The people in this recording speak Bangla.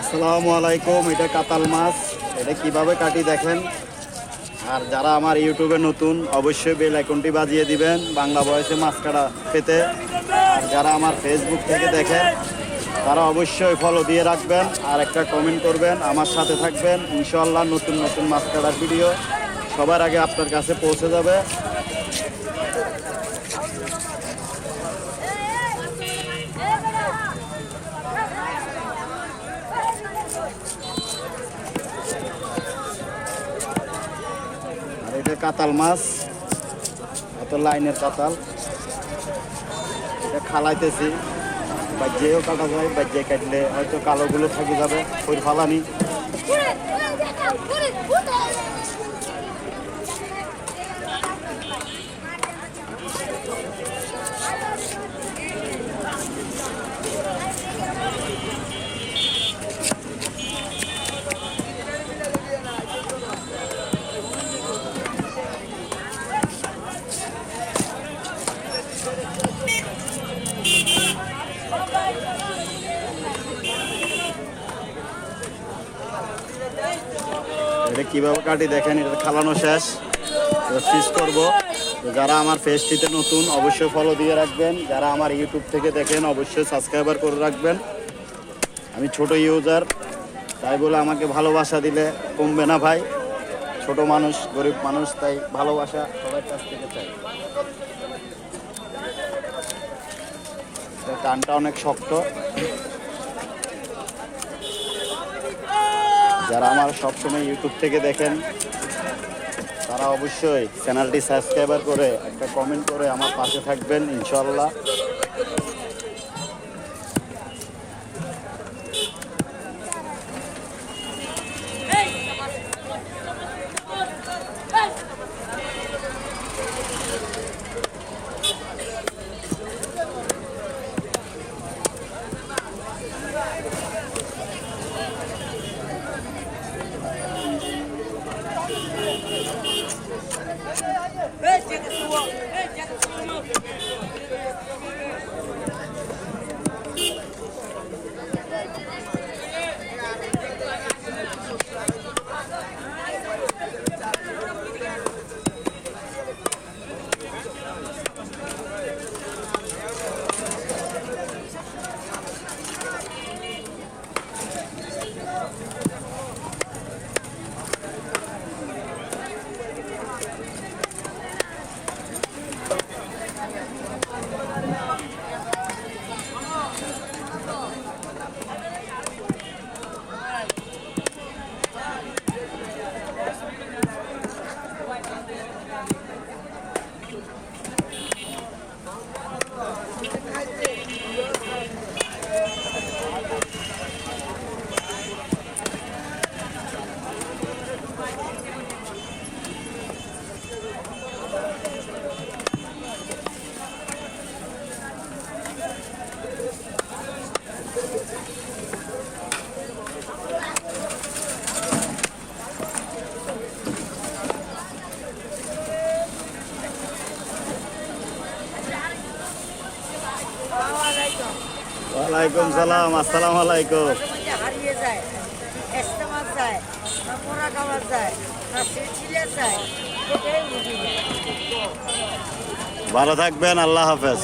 আসসালামু আলাইকুম, এটা কাতাল মাছ। এটা কীভাবে কাটি দেখেন? আর যারা আমার ইউটিউবে নতুন, অবশ্যই বেল আইকনটি বাজিয়ে দিবেন, বাংলা বয়সে মাছ কাটা পেতে আর যারা আমার ফেসবুক থেকে দেখেন, তারা অবশ্যই ফলো দিয়ে রাখবেন, আর একটা কমেন্ট করবেন, আমার সাথে থাকবেন। ইনশাল্লাহ নতুন নতুন মাছ কাটার ভিডিও সবার আগে আপনার কাছে পৌঁছে যাবে। কাতাল মাছ, এত লাইনের কাতাল। এটা খালাইতেছি। বাজ্যেও কাটা যায়, বাজ্যে কাটলে হয়তো কালোগুলো থেকে যাবে, ওই ফালানি। এটা কীভাবে কাটি দেখেন, এটা খালানো শেষ। ফিস করব। যারা আমার পেজটিতে নতুন, অবশ্যই ফলো দিয়ে রাখবেন। যারা আমার ইউটিউব থেকে দেখেন, অবশ্যই সাবস্ক্রাইবার করে রাখবেন। আমি ছোট ইউজার তাই বলে আমাকে ভালোবাসা দিলে কমবে না ভাই। ছোট মানুষ, গরিব মানুষ, তাই ভালোবাসা সবার কাছ থেকে চাই। টানটা অনেক শক্ত। যারা আমার সবসময় ইউটিউব থেকে দেখেন, তারা অবশ্যই চ্যানেলটি সাবস্ক্রাইবার করে একটা কমেন্ট করে আমার পাশে থাকবেন ইনশাল্লাহ ওয়ালাইকুম সালাম, আসসালামু আলাইকুম। হারিয়ে যায় যায় না পোড়া খাওয়া যায় না সিলসিলে যায় ভালো থাকবেন, আল্লাহ হাফেজ।